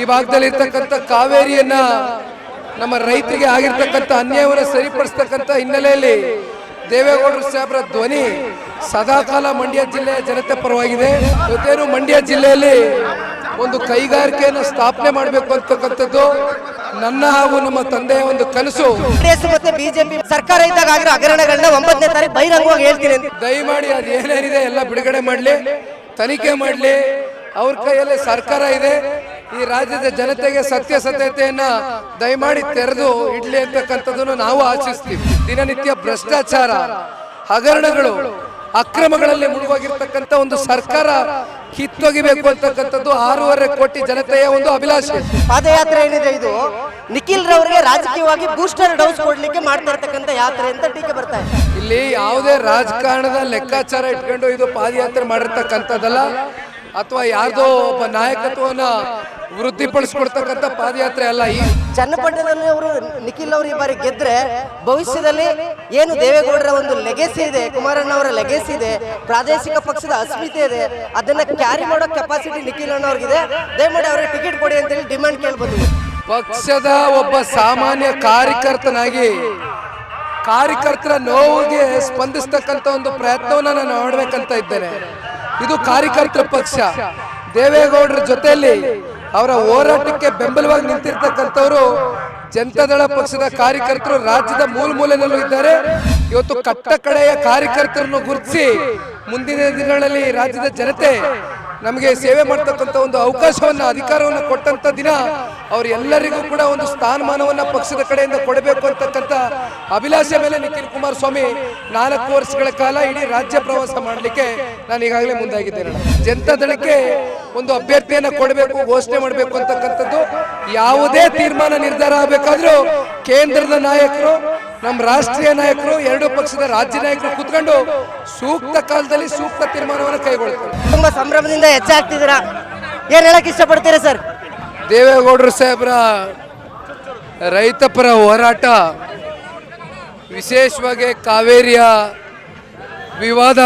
ಈ ಭಾಗದಲ್ಲಿ ಇರ್ತಕ್ಕಂಥ ಕಾವೇರಿಯನ್ನ ನಮ್ಮ ರೈತರಿಗೆ ಆಗಿರ್ತಕ್ಕಂಥ ಅನ್ಯಾಯವನ್ನು ಸರಿಪಡಿಸ್ತಕ್ಕಂಥ ಹಿನ್ನೆಲೆಯಲ್ಲಿ ದೇವೇಗೌಡರು ಸಾಹೇಬರ ಧ್ವನಿ ಸದಾಕಾಲ ಮಂಡ್ಯ ಜಿಲ್ಲೆಯ ಜನತೆ ಪರವಾಗಿದೆ. ಇವತ್ತೇನು ಮಂಡ್ಯ ಜಿಲ್ಲೆಯಲ್ಲಿ ಒಂದು ಕೈಗಾರಿಕೆಯನ್ನು ಸ್ಥಾಪನೆ ಮಾಡಬೇಕು ಅಂತಕ್ಕಂಥದ್ದು ನನ್ನ ಹಾಗೂ ನಮ್ಮ ತಂದೆಯ ಒಂದು ಕನಸು. ಮತ್ತೆ ಬಿಜೆಪಿ ಸರ್ಕಾರ ಇದ್ದಾಗ ಆಗಿರೋ ಹಗರಣಗಳನ್ನ ಒಂಬತ್ತನೇ ತಾರೀಕು ಬಹಿರಂಗವಾಗಿ ಹೇಳ್ತೀನಿ ದಯಮಾಡಿ ಅದು ಏನೇನಿದೆ ಎಲ್ಲ ಬಿಡುಗಡೆ ಮಾಡಲಿ ತನಿಖೆ ಮಾಡಲಿ. ಅವ್ರ ಕೈಯಲ್ಲಿ ಸರ್ಕಾರ ಇದೆ. ಈ ರಾಜ್ಯದ ಜನತೆಗೆ ಸತ್ಯ ಸತ್ಯತೆಯನ್ನ ದಯಮಾಡಿ ತೆರೆದು ಇಡ್ಲಿ ಅಂತಕ್ಕಂಥದ್ದನ್ನು ನಾವು ಆಶಿಸ್ತೀವಿ ದಿನನಿತ್ಯ ಭ್ರಷ್ಟಾಚಾರ ಹಗರಣಗಳು ಅಕ್ರಮಗಳಲ್ಲಿ ಮುಳುಗೋಗಿರ್ತಕ್ಕಂಥ ಒಂದು ಸರ್ಕಾರ ಕಿತ್ತೊಗಿಬೇಕು ಅಂತಕ್ಕಂಥದ್ದು ಆರೂವರೆ ಕೋಟಿ ಜನತೆಯ ಒಂದು ಅಭಿಲಾಷೆ. ಪಾದಯಾತ್ರೆ ಏನಿದೆ ಇದು? ನಿಖಿಲ್ ರವರಿಗೆ ರಾಜಕೀಯವಾಗಿ ಬೂಸ್ಟರ್ ಡೌಸ್ ಕೊಡ್ಲಿಕ್ಕೆ ಮಾಡ್ತಾ ಇರ್ತಕ್ಕಂಥ ಯಾತ್ರೆ ಅಂತ ಟೀಕೆ ಬರ್ತಾ ಇದೆ. ಇಲ್ಲಿ ಯಾವುದೇ ರಾಜಕಾರಣದ ಲೆಕ್ಕಾಚಾರ ಇಟ್ಕೊಂಡು ಇದು ಪಾದಯಾತ್ರೆ ಮಾಡಿರ್ತಕ್ಕಂಥದ್ದಲ್ಲ. ಅಥವಾ ಯಾರ್ದೋ ಒಬ್ಬ ನಾಯಕತ್ವನ ವೃದ್ಧಿಪಡಿಸ್ಕೊಡ್ತಕ್ಕಂಥ ಪಾದಯಾತ್ರೆ ಅಲ್ಲ ಈ ಚನ್ನಪಟ್ಟಣದಲ್ಲಿ ಅವರು ನಿಖಿಲ್ ಅವರು ಈ ಬಾರಿ ಗೆದ್ರೆ ಭವಿಷ್ಯದಲ್ಲಿ ಏನು ದೇವೇಗೌಡರ ಒಂದು ಲೆಗೆಸಿ ಇದೆ ಕುಮಾರಣ್ಣ ಅವರ ಲೆಗೆಸಿ ಇದೆ ಪ್ರಾದೇಶಿಕ ಪಕ್ಷದ ಅಸ್ಮಿತೆ ಇದೆ ಅದನ್ನ ಕ್ಯಾರಿ ಮಾಡೋ ಕೆಪಾಸಿಟಿ ನಿಖಿಲ್ ಅಣ್ಣ ಅವ್ರಿಗಿದೆ. ದಯಮಾಡಿ ಅವರಿಗೆ ಟಿಕೆಟ್ ಕೊಡಿ ಅಂತೇಳಿ ಡಿಮ್ಯಾಂಡ್ ಕೇಳ್ಬೋದು ಪಕ್ಷದ ಒಬ್ಬ ಸಾಮಾನ್ಯ ಕಾರ್ಯಕರ್ತನಾಗಿ ಕಾರ್ಯಕರ್ತರ ನೋವಿಗೆ ಸ್ಪಂದಿಸ್ತಕ್ಕಂಥ ಒಂದು ಪ್ರಯತ್ನವನ್ನು ನಾನು ಮಾಡಬೇಕಂತ ಇದ್ದೇನೆ. ಇದು ಕಾರ್ಯಕರ್ತರ ಪಕ್ಷ. ದೇವೇಗೌಡರ ಜೊತೆಯಲ್ಲಿ ಅವರ ಹೋರಾಟಕ್ಕೆ ಬೆಂಬಲವಾಗಿ ನಿಂತಿರ್ತಕ್ಕಂಥವರು ಜನತಾದಳ ಪಕ್ಷದ ಕಾರ್ಯಕರ್ತರು, ರಾಜ್ಯದ ಮೂಲ ಮೂಲೆಯಲ್ಲೂ ಇದ್ದಾರೆ. ಇವತ್ತು ಕಟ್ಟ ಕಡೆಯ ಕಾರ್ಯಕರ್ತರನ್ನು ಗುರುತಿಸಿ ಮುಂದಿನ ದಿನಗಳಲ್ಲಿ ರಾಜ್ಯದ ಜನತೆ ನಮಗೆ ಸೇವೆ ಮಾಡ್ತಕ್ಕಂಥ ಒಂದು ಅವಕಾಶವನ್ನು, ಅಧಿಕಾರವನ್ನು ಕೊಟ್ಟಂತ ದಿನ ಅವರೆಲ್ಲರಿಗೂ ಕೂಡ ಒಂದು ಸ್ಥಾನಮಾನವನ್ನ ಪಕ್ಷದ ಕಡೆಯಿಂದ ಕೊಡಬೇಕು ಅಂತಕ್ಕಂಥ ಅಭಿಲಾಷೆ ಮೇಲೆ ನಿಖಿಲ್ ಕುಮಾರಸ್ವಾಮಿ ನಾಲ್ಕು ವರ್ಷಗಳ ಕಾಲ ಇಡೀ ರಾಜ್ಯ ಪ್ರವಾಸ ಮಾಡಲಿಕ್ಕೆ ನಾನು ಈಗಾಗಲೇ ಮುಂದಾಗಿದ್ದೇನೆ. ಜನತಾದಳಕ್ಕೆ ಒಂದು ಅಭ್ಯರ್ಥಿಯನ್ನ ಕೊಡಬೇಕು, ಘೋಷಣೆ ಮಾಡಬೇಕು ಅಂತಕ್ಕಂಥದ್ದು ಯಾವುದೇ ತೀರ್ಮಾನ ನಿರ್ಧಾರ ಆಗಬೇಕಾದ್ರೂ ಕೇಂದ್ರದ ನಾಯಕರು, ನಮ್ಮ ರಾಷ್ಟ್ರೀಯ ನಾಯಕರು, ಎರಡು ಪಕ್ಷದ ರಾಜ್ಯ ನಾಯಕರು ಕೂತ್ಕೊಂಡು ಸೂಕ್ತ ಕಾಲದಲ್ಲಿ ಸೂಕ್ತ ತೀರ್ಮಾನವನ್ನು ಕೈಗೊಳ್ತಾರೆ. ತುಂಬಾ ಸಂಭ್ರಮದಿಂದ ಹೆಚ್ಚಾಗ್ತಿದ್ದೀರಾ? ಏನ್ ಹೇಳಕ್ ಇಷ್ಟಪಡ್ತೀರಾ ಸರ್? ದೇವೇಗೌಡರು ಸಾಹೇಬರ ರೈತಪರ ಹೋರಾಟ, ವಿಶೇಷವಾಗಿ ಕಾವೇರಿಯ ವಿವಾದ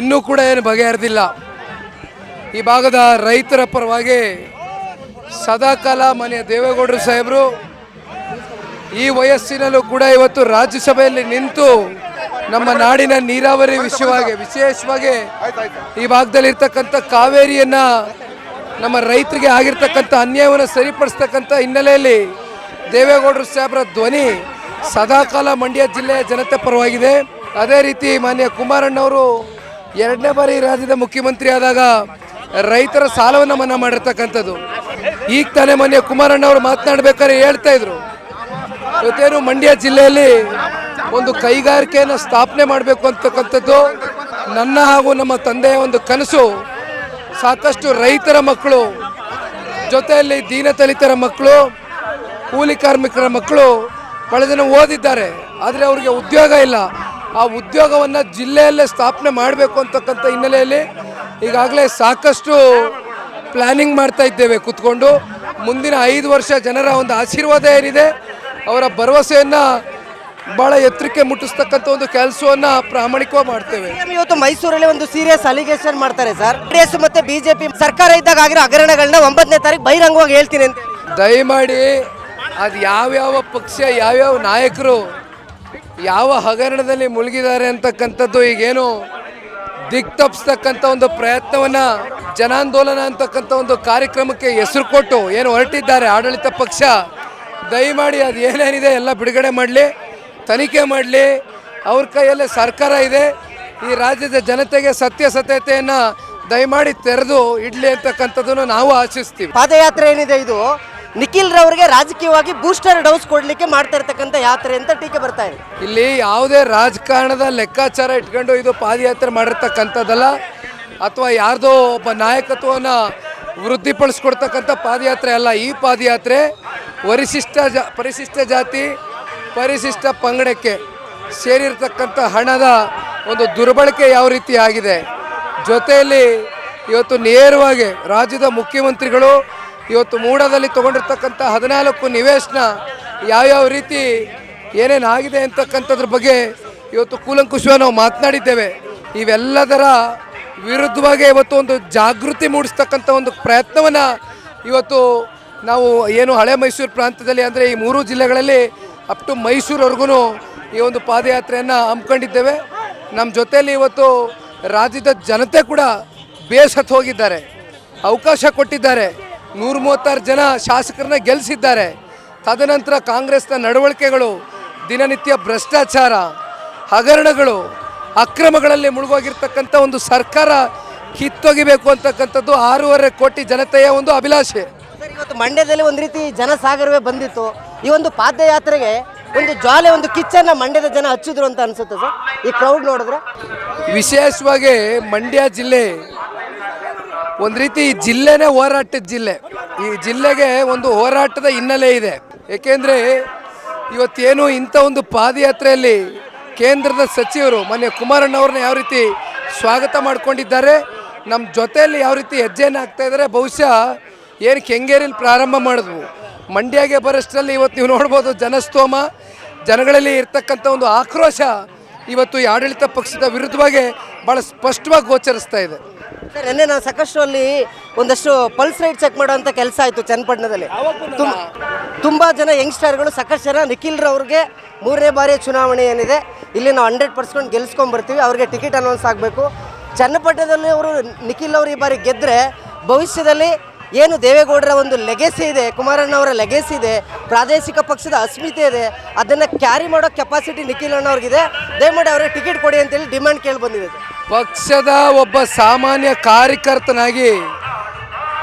ಇನ್ನೂ ಕೂಡ ಏನು ಬಗೆಹರಿದಿಲ್ಲ. ಈ ಭಾಗದ ರೈತರ ಪರವಾಗಿ ಸದಾಕಾಲ ಮನೆಯ ದೇವೇಗೌಡರು ಸಾಹೇಬರು ಈ ವಯಸ್ಸಿನಲ್ಲೂ ಕೂಡ ಇವತ್ತು ರಾಜ್ಯಸಭೆಯಲ್ಲಿ ನಿಂತು ನಮ್ಮ ನಾಡಿನ ನೀರಾವರಿ ವಿಷಯವಾಗಿ, ವಿಶೇಷವಾಗಿ ಈ ಭಾಗದಲ್ಲಿ ಕಾವೇರಿಯನ್ನು ಕಾವೇರಿಯನ್ನ ನಮ್ಮ ರೈತರಿಗೆ ಆಗಿರ್ತಕ್ಕಂಥ ಅನ್ಯಾಯವನ್ನು ಸರಿಪಡಿಸ್ತಕ್ಕಂಥ ಹಿನ್ನೆಲೆಯಲ್ಲಿ ದೇವೇಗೌಡರು ಸಾಹೇಬರ ಧ್ವನಿ ಸದಾಕಾಲ ಮಂಡ್ಯ ಜಿಲ್ಲೆಯ ಜನತೆ ಪರವಾಗಿದೆ. ಅದೇ ರೀತಿ ಮಾನ್ಯ ಕುಮಾರಣ್ಣವರು ಎರಡನೇ ಬಾರಿ ರಾಜ್ಯದ ಮುಖ್ಯಮಂತ್ರಿ ಆದಾಗ ರೈತರ ಸಾಲವನ್ನು ಮನ್ನಾ ಮಾಡಿರ್ತಕ್ಕಂಥದ್ದು. ಈಗ ತಾನೇ ಮಾನ್ಯ ಕುಮಾರಣ್ಣವರು ಮಾತನಾಡಬೇಕಾದ್ರೆ ಹೇಳ್ತಾ ಇದ್ರು. ಮಂಡ್ಯ ಜಿಲ್ಲೆಯಲ್ಲಿ ಒಂದು ಕೈಗಾರಿಕೆಯನ್ನು ಸ್ಥಾಪನೆ ಮಾಡಬೇಕು ಅಂತಕ್ಕಂಥದ್ದು ನನ್ನ ಹಾಗೂ ನಮ್ಮ ತಂದೆಯ ಒಂದು ಕನಸು. ಸಾಕಷ್ಟು ರೈತರ ಮಕ್ಕಳು, ಜೊತೆಯಲ್ಲಿ ದೀನದಲಿತರ ಮಕ್ಕಳು, ಕೂಲಿ ಕಾರ್ಮಿಕರ ಮಕ್ಕಳು ಬಹಳ ಓದಿದ್ದಾರೆ. ಆದರೆ ಅವರಿಗೆ ಉದ್ಯೋಗ ಇಲ್ಲ. ಆ ಉದ್ಯೋಗವನ್ನು ಜಿಲ್ಲೆಯಲ್ಲೇ ಸ್ಥಾಪನೆ ಮಾಡಬೇಕು ಅಂತಕ್ಕಂಥ ಹಿನ್ನೆಲೆಯಲ್ಲಿ ಈಗಾಗಲೇ ಸಾಕಷ್ಟು ಪ್ಲಾನಿಂಗ್ ಮಾಡ್ತಾ ಇದ್ದೇವೆ ಕೂತ್ಕೊಂಡು. ಮುಂದಿನ ಐದು ವರ್ಷ ಜನರ ಒಂದು ಆಶೀರ್ವಾದ ಏನಿದೆ, ಅವರ ಭರವಸೆಯನ್ನ ಬಹಳ ಎತ್ತರಕ್ಕೆ ಮುಟ್ಟಿಸ್ತಕ್ಕಂಥ ಒಂದು ಕೆಲಸವನ್ನು ಪ್ರಾಮಾಣಿಕವಾಗಿ ಮಾಡ್ತೇವೆ. ಇವತ್ತು ಮೈಸೂರಲ್ಲಿ ಒಂದು ಸೀರಿಯಸ್ ಅಲಿಗೇಷನ್ ಮಾಡ್ತಾರೆ ಸರ್. ಕಾಂಗ್ರೆಸ್ ಮತ್ತೆ ಬಿಜೆಪಿ ಸರ್ಕಾರ ಇದ್ದಾಗ ಆಗಿರೋ ಹಗರಣಗಳನ್ನ ಒಂಬತ್ತನೇ ತಾರೀಕು ಬಹಿರಂಗವಾಗಿ ಹೇಳ್ತೀನಿ ಅಂತ ದಯಮಾಡಿ ಅದು ಯಾವ್ಯಾವ ಪಕ್ಷ ಯಾವ್ಯಾವ ನಾಯಕರು ಯಾವ ಹಗರಣದಲ್ಲಿ ಮುಳುಗಿದ್ದಾರೆ ಅಂತಕ್ಕಂಥದ್ದು ಈಗೇನು ದಿಕ್ ತಪ್ಪಿಸ್ತಕ್ಕಂಥ ಒಂದು ಪ್ರಯತ್ನವನ್ನ ಜನಾಂದೋಲನ ಅಂತಕ್ಕಂಥ ಒಂದು ಕಾರ್ಯಕ್ರಮಕ್ಕೆ ಹೆಸರು ಕೊಟ್ಟು ಏನು ಹೊರಟಿದ್ದಾರೆ ಆಡಳಿತ ಪಕ್ಷ ದಯಮಾಡಿ ಅದು ಏನೇನಿದೆ ಎಲ್ಲ ಬಿಡುಗಡೆ ಮಾಡಲಿ. ತನಿಖೆ ಮಾಡಲಿ. ಅವ್ರ ಕೈಯಲ್ಲೇ ಸರ್ಕಾರ ಇದೆ. ಈ ರಾಜ್ಯದ ಜನತೆಗೆ ಸತ್ಯಸತ್ಯತೆಯನ್ನು ದಯಮಾಡಿ ತೆರೆದು ಇಡ್ಲಿ ಅಂತಕ್ಕಂಥದ್ದನ್ನು ನಾವು ಆಶಿಸ್ತೀವಿ. ಪಾದಯಾತ್ರೆ ಏನಿದೆ ಇದು? ನಿಖಿಲ್ ರವರಿಗೆ ರಾಜಕೀಯವಾಗಿ ಬೂಸ್ಟರ್ ಡೌಸ್ ಕೊಡ್ಲಿಕ್ಕೆ ಮಾಡ್ತಾ ಇರ್ತಕ್ಕಂಥ ಯಾತ್ರೆ ಅಂತ ಟೀಕೆ ಬರ್ತಾ ಇದೆ. ಇಲ್ಲಿ ಯಾವುದೇ ರಾಜಕಾರಣದ ಲೆಕ್ಕಾಚಾರ ಇಟ್ಕೊಂಡು ಇದು ಪಾದಯಾತ್ರೆ ಮಾಡಿರ್ತಕ್ಕಂಥದ್ದಲ್ಲ ಅಥವಾ ಯಾರ್ದೋ ಒಬ್ಬ ನಾಯಕತ್ವವನ್ನು ವೃದ್ಧಿಪಡಿಸ್ಕೊಡ್ತಕ್ಕಂಥ ಪಾದಯಾತ್ರೆ ಅಲ್ಲ ಈ ಪಾದಯಾತ್ರೆ ಪರಿಶಿಷ್ಟ ಜಾ ಪರಿಶಿಷ್ಟ ಜಾತಿ ಪರಿಶಿಷ್ಟ ಪಂಗಡಕ್ಕೆ ಸೇರಿರ್ತಕ್ಕಂಥ ಹಣದ ಒಂದು ದುರ್ಬಳಕೆ ಯಾವ ರೀತಿ ಆಗಿದೆ? ಜೊತೆಯಲ್ಲಿ ಇವತ್ತು ನೇರವಾಗಿ ರಾಜ್ಯದ ಮುಖ್ಯಮಂತ್ರಿಗಳು ಇವತ್ತು ಮೂಡದಲ್ಲಿ ತಗೊಂಡಿರ್ತಕ್ಕಂಥ ಹದಿನಾಲ್ಕು ನಿವೇಶನ ಯಾವ್ಯಾವ ರೀತಿ ಏನೇನು ಆಗಿದೆ ಅಂತಕ್ಕಂಥದ್ರ ಬಗ್ಗೆ ಇವತ್ತು ಕೂಲಂಕುಷವಾಗಿ ನಾವು ಮಾತನಾಡಿದ್ದೇವೆ. ಇವೆಲ್ಲದರ ವಿರುದ್ಧವಾಗಿ ಇವತ್ತು ಒಂದು ಜಾಗೃತಿ ಮೂಡಿಸ್ತಕ್ಕಂಥ ಒಂದು ಪ್ರಯತ್ನವನ್ನು ಇವತ್ತು ನಾವು ಏನು ಹಳೆ ಮೈಸೂರು ಪ್ರಾಂತ್ಯದಲ್ಲಿ ಅಂದರೆ ಈ ಮೂರು ಜಿಲ್ಲೆಗಳಲ್ಲಿ ಅಪ್ ಟು ಮೈಸೂರವರೆಗೂ ಈ ಒಂದು ಪಾದಯಾತ್ರೆಯನ್ನು ಹಮ್ಮಿಕೊಂಡಿದ್ದೇವೆ. ನಮ್ಮ ಜೊತೆಯಲ್ಲಿ ಇವತ್ತು ರಾಜ್ಯದ ಜನತೆ ಕೂಡ ಬೇಸತ್ತು ಹೋಗಿದ್ದಾರೆ. ಅವಕಾಶ ಕೊಟ್ಟಿದ್ದಾರೆ. ನೂರ ಮೂವತ್ತಾರು ಜನ ಶಾಸಕರನ್ನ ಗೆಲ್ಲಿಸಿದ್ದಾರೆ ತದನಂತರ ಕಾಂಗ್ರೆಸ್ನ ನಡವಳಿಕೆಗಳು, ದಿನನಿತ್ಯ ಭ್ರಷ್ಟಾಚಾರ, ಹಗರಣಗಳು, ಅಕ್ರಮಗಳಲ್ಲಿ ಮುಳುಗೋಗಿರ್ತಕ್ಕಂಥ ಒಂದು ಸರ್ಕಾರ ಕಿತ್ತೊಗಿಬೇಕು ಅಂತಕ್ಕಂಥದ್ದು ಆರೂವರೆ ಕೋಟಿ ಜನತೆಯ ಒಂದು ಅಭಿಲಾಷೆ. ಇವತ್ತು ಮಂಡ್ಯದಲ್ಲಿ ಒಂದು ರೀತಿ ಜನಸಾಗರವೇ ಬಂದಿತ್ತು. ಈ ಒಂದು ಪಾದಯಾತ್ರೆಗೆ ಒಂದು ಜ್ವಾಲೆ, ಒಂದು ಕಿಚ್ಚನ್ನ ಮಂಡ್ಯದ ಜನ ಹಚ್ಚಿದ್ರು ಅಂತ ಅನ್ಸುತ್ತೆ ಸರ್. ಈ ಕ್ರೌಡ್ ನೋಡಿದ್ರೆ? ವಿಶೇಷವಾಗಿ ಮಂಡ್ಯ ಜಿಲ್ಲೆ ಒಂದು ರೀತಿ ಜಿಲ್ಲೆನೇ ಹೋರಾಟದ ಜಿಲ್ಲೆ. ಈ ಜಿಲ್ಲೆಗೆ ಒಂದು ಹೋರಾಟದ ಹಿನ್ನೆಲೆ ಇದೆ. ಏಕೆಂದರೆ ಇವತ್ತೇನು ಇಂಥ ಒಂದು ಪಾದಯಾತ್ರೆಯಲ್ಲಿ ಕೇಂದ್ರದ ಸಚಿವರು ಮೊನ್ನೆ ಕುಮಾರಣ್ಣವ್ರನ್ನ ಯಾವ ರೀತಿ ಸ್ವಾಗತ ಮಾಡ್ಕೊಂಡಿದ್ದಾರೆ ನಮ್ಮ ಜೊತೆಯಲ್ಲಿ ಯಾವ ರೀತಿ ಹೆಜ್ಜೆಯನ್ನು ಹಾಕ್ತಾ ಇದ್ದಾರೆ, ಬಹುಶಃ ಏನು ಕೆಂಗೇರಿಲಿ ಪ್ರಾರಂಭ ಮಾಡಿದ್ವು. ಮಂಡ್ಯಗೆ ಬರೋಷ್ಟರಲ್ಲಿ ಇವತ್ತು ನೀವು ನೋಡ್ಬೋದು ಜನಸ್ತೋಮ, ಜನಗಳಲ್ಲಿ ಇರ್ತಕ್ಕಂಥ ಒಂದು ಆಕ್ರೋಶ ಇವತ್ತು ಈ ಆಡಳಿತ ಪಕ್ಷದ ವಿರುದ್ಧವಾಗಿ ಭಾಳ ಸ್ಪಷ್ಟವಾಗಿ ಗೋಚರಿಸ್ತಾ ಇದೆ. ಸರ್, ನಿನ್ನೆ ನಾನು ಸಾಕಷ್ಟು ಅಲ್ಲಿ ಒಂದಷ್ಟು ಪಲ್ಸ್ ರೈಟ್ ಚೆಕ್ ಮಾಡೋವಂಥ ಕೆಲಸ ಆಯಿತು ಚನ್ನಪಟ್ಟಣದಲ್ಲಿ. ತುಂಬ ಜನ ಯಂಗ್ಸ್ಟರ್ಗಳು, ಸಾಕಷ್ಟು ಜನ ನಿಖಿಲ್ರವ್ರಿಗೆ ಮೂರನೇ ಬಾರಿ ಚುನಾವಣೆ ಏನಿದೆ, ಇಲ್ಲಿ ನಾವು ಹಂಡ್ರೆಡ್ ಪರ್ಸೆಂಟ್ ಗೆಲ್ಸ್ಕೊಂಡ್ಬರ್ತೀವಿ ಅವ್ರಿಗೆ ಟಿಕೆಟ್ ಅನೌನ್ಸ್ ಆಗಬೇಕು. ಚನ್ನಪಟ್ಟಣದಲ್ಲಿ ಅವರು ನಿಖಿಲ್ ಅವರು ಈ ಬಾರಿ ಗೆದ್ದರೆ ಭವಿಷ್ಯದಲ್ಲಿ ಏನು ದೇವೇಗೌಡರ ಒಂದು ಲೆಗೆಸಿ ಇದೆ, ಕುಮಾರಣ್ಣವರ ಲೆಗೆಸಿ ಇದೆ, ಪ್ರಾದೇಶಿಕ ಪಕ್ಷದ ಅಸ್ಮಿತೆ ಇದೆ, ಅದನ್ನು ಕ್ಯಾರಿ ಮಾಡೋ ಕೆಪಾಸಿಟಿ ನಿಖಿಲ್ ಅಣ್ಣವ್ರಿಗಿದೆ. ದಯಮಾಡಿ ಅವರಿಗೆ ಟಿಕೆಟ್ ಕೊಡಿ ಅಂತೇಳಿ ಡಿಮ್ಯಾಂಡ್ ಕೇಳಿ ಬಂದಿದೆ. ಪಕ್ಷದ ಒಬ್ಬ ಸಾಮಾನ್ಯ ಕಾರ್ಯಕರ್ತನಾಗಿ,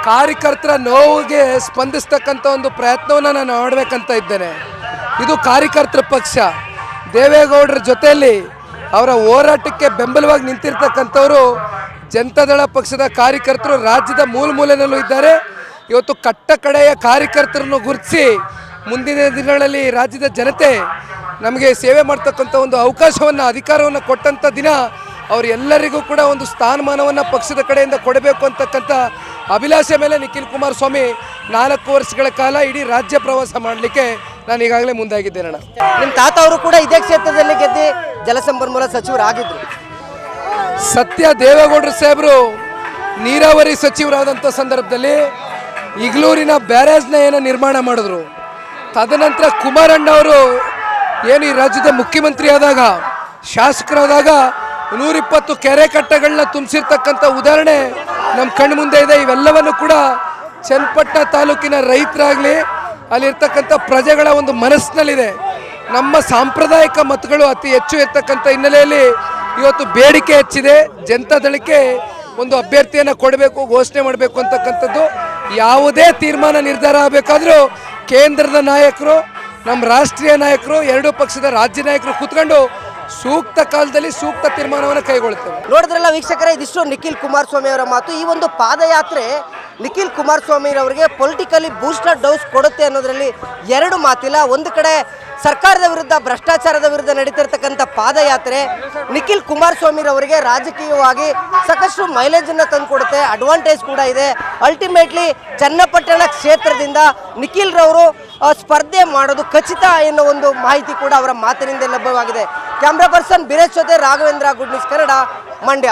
ಕಾರ್ಯಕರ್ತರ ನೋವಿಗೆ ಸ್ಪಂದಿಸ್ತಕ್ಕಂಥ ಒಂದು ಪ್ರಯತ್ನವನ್ನು ನಾನು ಮಾಡಬೇಕಂತ ಇದ್ದೇನೆ. ಇದು ಕಾರ್ಯಕರ್ತರ ಪಕ್ಷ. ದೇವೇಗೌಡರ ಜೊತೆಯಲ್ಲಿ ಅವರ ಹೋರಾಟಕ್ಕೆ ಬೆಂಬಲವಾಗಿ ನಿಂತಿರ್ತಕ್ಕಂಥವರು ಜನತಾದಳ ಪಕ್ಷದ ಕಾರ್ಯಕರ್ತರು ರಾಜ್ಯದ ಮೂಲ ಮೂಲೆಯಲ್ಲೂ ಇದ್ದಾರೆ. ಇವತ್ತು ಕಟ್ಟ ಕಡೆಯ ಕಾರ್ಯಕರ್ತರನ್ನು ಗುರುತಿಸಿ ಮುಂದಿನ ದಿನಗಳಲ್ಲಿ ರಾಜ್ಯದ ಜನತೆ ನಮಗೆ ಸೇವೆ ಮಾಡ್ತಕ್ಕಂಥ ಒಂದು ಅವಕಾಶವನ್ನು, ಅಧಿಕಾರವನ್ನು ಕೊಟ್ಟಂಥ ದಿನ ಅವರೆಲ್ಲರಿಗೂ ಕೂಡ ಒಂದು ಸ್ಥಾನಮಾನವನ್ನು ಪಕ್ಷದ ಕಡೆಯಿಂದ ಕೊಡಬೇಕು ಅಂತಕ್ಕಂಥ ಅಭಿಲಾಷೆ ಮೇಲೆ ನಿಖಿಲ್ ಕುಮಾರಸ್ವಾಮಿ ನಾಲ್ಕು ವರ್ಷಗಳ ಕಾಲ ಇಡೀ ರಾಜ್ಯ ಪ್ರವಾಸ ಮಾಡಲಿಕ್ಕೆ ನಾನು ಈಗಾಗಲೇ ಮುಂದಾಗಿದ್ದೇನಣ್ಣ ನಿಮ್ಮ ತಾತ ಅವರು ಕೂಡ ಇದೇ ಕ್ಷೇತ್ರದಲ್ಲಿ ಗೆದ್ದು ಜಲಸಂಪನ್ಮೂಲ ಸಚಿವರಾಗಿದ್ರು. ಸತ್ಯ ದೇವೇಗೌಡರು ಸಾಹೇಬರು, ನೀರಾವರಿ ಸಚಿವರಾದಂಥ ಸಂದರ್ಭದಲ್ಲಿ ಇಗ್ಲೂರಿನ ಬ್ಯಾರೇಜ್ನ ಏನೋ ನಿರ್ಮಾಣ ಮಾಡಿದ್ರು. ತದನಂತರ ಕುಮಾರಣ್ಣ ಅವರು ಏನು ಈ ರಾಜ್ಯದ ಮುಖ್ಯಮಂತ್ರಿ ಆದಾಗ, ಶಾಸಕರಾದಾಗ ನೂರಿಪ್ಪತ್ತು ಕೆರೆ ಕಟ್ಟೆಗಳನ್ನ ತುಂಬಿಸಿರ್ತಕ್ಕಂಥ ಉದಾಹರಣೆ ನಮ್ಮ ಕಣ್ಣು ಮುಂದೆ ಇದೆ. ಇವೆಲ್ಲವನ್ನು ಕೂಡ ಚನ್ನಪಟ್ಟಣ ತಾಲೂಕಿನ ರೈತರಾಗಲಿ, ಅಲ್ಲಿರ್ತಕ್ಕಂಥ ಪ್ರಜೆಗಳ ಒಂದು ಮನಸ್ಸಿನಲ್ಲಿದೆ. ನಮ್ಮ ಸಾಂಪ್ರದಾಯಿಕ ಮತಗಳು ಅತಿ ಹೆಚ್ಚು ಇರ್ತಕ್ಕಂಥ ಹಿನ್ನೆಲೆಯಲ್ಲಿ ಇವತ್ತು ಬೇಡಿಕೆ ಹೆಚ್ಚಿದೆ ಜನತಾದಳಕ್ಕೆ ಒಂದು ಅಭ್ಯರ್ಥಿಯನ್ನು ಕೊಡಬೇಕು, ಘೋಷಣೆ ಮಾಡಬೇಕು ಅಂತಕ್ಕಂಥದ್ದು. ಯಾವುದೇ ತೀರ್ಮಾನ ನಿರ್ಧಾರ ಆಗಬೇಕಾದ್ರೂ ಕೇಂದ್ರದ ನಾಯಕರು, ನಮ್ಮ ರಾಷ್ಟ್ರೀಯ ನಾಯಕರು, ಎರಡೂ ಪಕ್ಷದ ರಾಜ್ಯ ನಾಯಕರು ಕೂತ್ಕೊಂಡು ಸೂಕ್ತ ಕಾಲದಲ್ಲಿ ಸೂಕ್ತ ತೀರ್ಮಾನವನ್ನು ಕೈಗೊಳ್ಳುತ್ತೇವೆ. ನೋಡಿದ್ರಲ್ಲ ವೀಕ್ಷಕರೇ, ಇದಿಷ್ಟು ನಿಖಿಲ್ ಕುಮಾರಸ್ವಾಮಿ ಅವರ ಮಾತು. ಈ ಒಂದು ಪಾದಯಾತ್ರೆ ನಿಖಿಲ್ ಕುಮಾರಸ್ವಾಮಿ ಅವರಿಗೆ ಪೊಲಿಟಿಕಲಿ ಬೂಸ್ಟರ್ ಡೋಸ್ ಕೊಡುತ್ತೆ ಅನ್ನೋದರಲ್ಲಿ ಎರಡು ಮಾತಿಲ್ಲ. ಒಂದು ಕಡೆ ಸರ್ಕಾರದ ವಿರುದ್ಧ, ಭ್ರಷ್ಟಾಚಾರದ ವಿರುದ್ಧ ನಡೀತಿರ್ತಕ್ಕಂಥ ಪಾದಯಾತ್ರೆ ನಿಖಿಲ್ ಕುಮಾರಸ್ವಾಮಿರವರಿಗೆ ರಾಜಕೀಯವಾಗಿ ಸಾಕಷ್ಟು ಮೈಲೇಜನ್ನು ತಂದುಕೊಡುತ್ತೆ. ಅಡ್ವಾಂಟೇಜ್ ಕೂಡ ಇದೆ. ಅಲ್ಟಿಮೇಟ್ಲಿ ಚನ್ನಪಟ್ಟಣ ಕ್ಷೇತ್ರದಿಂದ ನಿಖಿಲ್ ರವರು ಸ್ಪರ್ಧೆ ಮಾಡೋದು ಖಚಿತ ಎನ್ನುವ ಒಂದು ಮಾಹಿತಿ ಕೂಡ ಅವರ ಮಾತಿನಿಂದ ಲಭ್ಯವಾಗಿದೆ. ಕ್ಯಾಮ್ರಾ ಪರ್ಸನ್ ಬಿರೇಶ್ ಜೊತೆ ರಾಘವೇಂದ್ರ ಗುಡ್ ನ್ಯೂಸ್ ಕನ್ನಡ, ಮಂಡ್ಯ.